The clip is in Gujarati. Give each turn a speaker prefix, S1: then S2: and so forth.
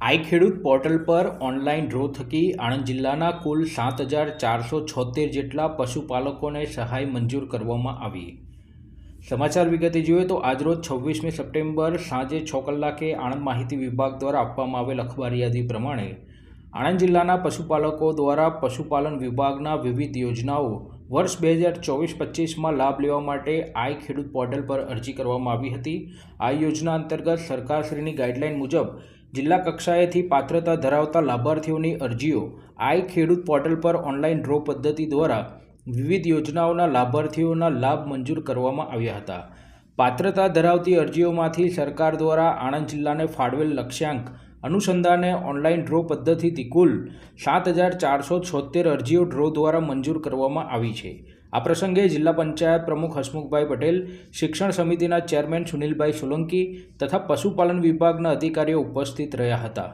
S1: આઈ ખેડૂત પોર્ટલ પર ઓનલાઈન ડ્રો થકી આણંદ જિલ્લાના કુલ સાત હજાર ચારસો છોતેર જેટલા પશુપાલકોને સહાય મંજૂર કરવામાં આવી. સમાચાર વિગતે જોઈએ તો આજરોજ છવ્વીસમી સપ્ટેમ્બર સાંજે છ કલાકે આણંદ માહિતી વિભાગ દ્વારા આપવામાં આવેલ અખબારી યાદી પ્રમાણે આણંદ જિલ્લાના પશુપાલકો દ્વારા પશુપાલન વિભાગના વિવિધ યોજનાઓ વર્ષ બે હજાર ચોવીસ પચીસમાં લાભ લેવા માટે આઈ ખેડૂત પોર્ટલ પર અરજી કરવામાં આવી હતી. આ યોજના અંતર્ગત સરકારશ્રીની ગાઈડલાઇન મુજબ જિલ્લા કક્ષાએથી પાત્રતા ધરાવતા લાભાર્થીઓની અરજીઓ આઈ ખેડૂત પોર્ટલ પર ઓનલાઈન ડ્રો પદ્ધતિ દ્વારા વિવિધ યોજનાઓના લાભાર્થીઓના લાભ મંજૂર કરવામાં આવ્યા હતા. પાત્રતા ધરાવતી અરજીઓમાંથી સરકાર દ્વારા આણંદ જિલ્લાને ફાળવેલ લક્ષ્યાંક અનુસંધાને ઓનલાઈન ડ્રો પદ્ધતિથી કુલ સાત હજાર ચારસો છોતેર અરજીઓ ડ્રો દ્વારા મંજૂર કરવામાં આવી છે. આ પ્રસંગે જિલ્લા પંચાયત પ્રમુખ હસમુખભાઈ પટેલ, શિક્ષણ સમિતિના ચેરમેન સુનિલભાઈ સોલંકી તથા પશુપાલન વિભાગના અધિકારીઓ ઉપસ્થિત રહ્યા હતા.